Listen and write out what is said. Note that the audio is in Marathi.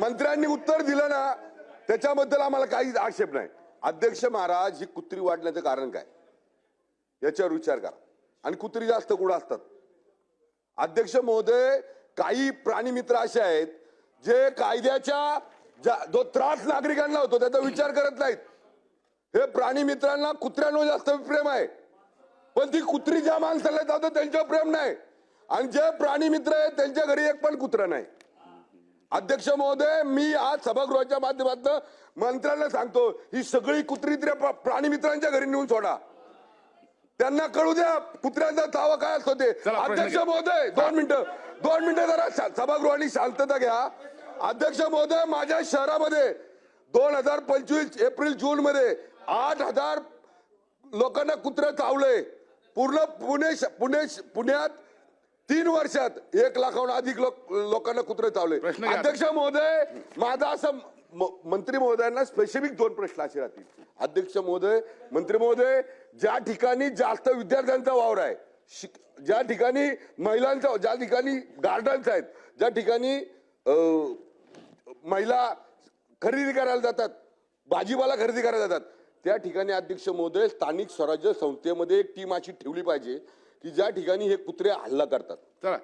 मंत्र्यांनी उत्तर दिलं ना त्याच्याबद्दल आम्हाला काही आक्षेप नाही. अध्यक्ष महाराज ही कुत्री वाढण्याचं कारण काय? याच्यावर विचार करा. आणि कुत्री जास्त कुठं असतात. अध्यक्ष महोदय काही प्राणी मित्र असे आहेत जे कायद्याच्या ज्या- जो त्रास नागरिकांना होतो त्याचा विचार करत नाहीत. हे प्राणी मित्रांना कुत्र्यांवर जास्त प्रेम आहे. पण ती कुत्री ज्या माणसाला जातो त्यांच्यावर प्रेम नाही. आणि जे प्राणी मित्र आहेत त्यांच्या घरी एक पण कुत्रा नाही. अध्यक्ष महोदय मी आज सभागृहाच्या माध्यमातून मंत्र्यांना सांगतो ही सगळी कुत्री प्राणी मित्रांच्या घरी नेऊन सोडा. त्यांना कळू द्या कुत्र्यांचा तावा काय असतो ते. अध्यक्ष. महोदय दोन मिनिटं दोन मिनिटं जरा सभागृहाने शांतता घ्या. अध्यक्ष महोदय माझ्या शहरामध्ये दोन हजार पंचवीस एप्रिल जून मध्ये आठ हजार लोकांना कुत्रे चावलंय. पूर्ण पुणे पुणे पुण्यात तीन वर्षात एक लाखाहून अधिक लोक लोकांना कुत्रे चावले. अध्यक्ष महोदय माझा असं मंत्री महोदयांना स्पेसिफिक दोन प्रश्न असे राहतील अध्यक्ष महोदय मंत्री महोदय ज्या ठिकाणी जास्त विद्यार्थ्यांचा वावर आहे ज्या ठिकाणी महिलांचा ज्या ठिकाणी गार्डन्स आहेत ज्या ठिकाणी महिला खरेदी करायला जातात भाजीपाला खरेदी करायला जातात त्या ठिकाणी अध्यक्ष महोदय स्थानिक स्वराज्य संस्थेमध्ये एक टीम अशी ठेवली पाहिजे की ज्या ठिकाणी हे कुत्रे हल्ला करतात. चला.